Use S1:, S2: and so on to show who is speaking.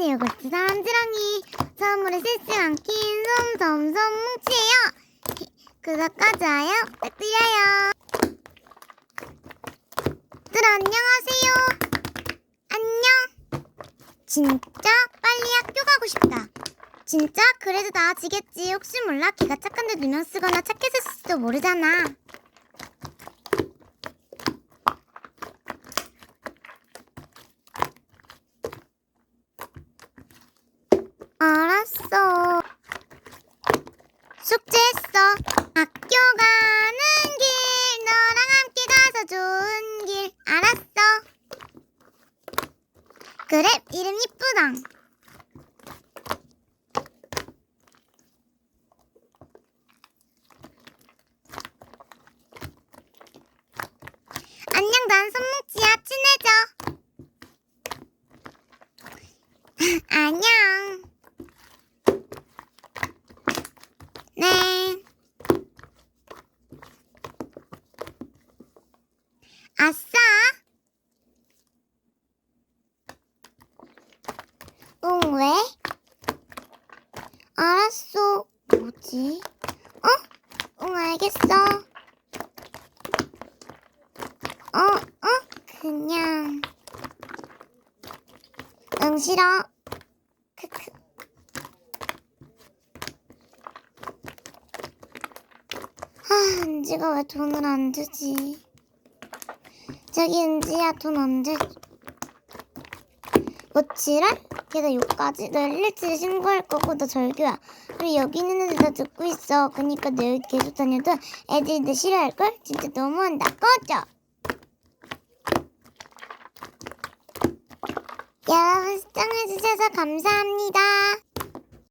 S1: 안녕하세요. 고추 사람지랑이 선물을 쓸쓸한 긴 솜솜솜 뭉치예요. 구독과 좋아요 부탁드려요. 들 안녕하세요. 안녕. 진짜 빨리 학교 가고 싶다. 진짜 그래도 나아지겠지. 혹시 몰라 기가 착한데 누명 쓰거나 착해졌을지도 모르잖아. 알았어. 숙제했어. 학교 가는 길, 너랑 함께 가서 좋은 길. 알았어. 그래, 이름 이쁘당. 안녕, 난 손뭉치야. 친해져. 안녕. 네. 아싸. 응, 왜? 알았어. 뭐지? 어? 응, 알겠어. 어, 어? 그냥. 응, 싫어. 아, 은지가 왜 돈을 안 주지? 저기 은지야 돈 언제 줘? 뭐지랄? 걔가 욕까지? 너 117에 신고할 거고 너 절교야 그리고 여기 있는 애들 다 듣고 있어 그니까 너 여기 계속 다녀도 애들이 너 싫어할걸? 진짜 너무한다 꺼져 여러분 시청해주셔서 감사합니다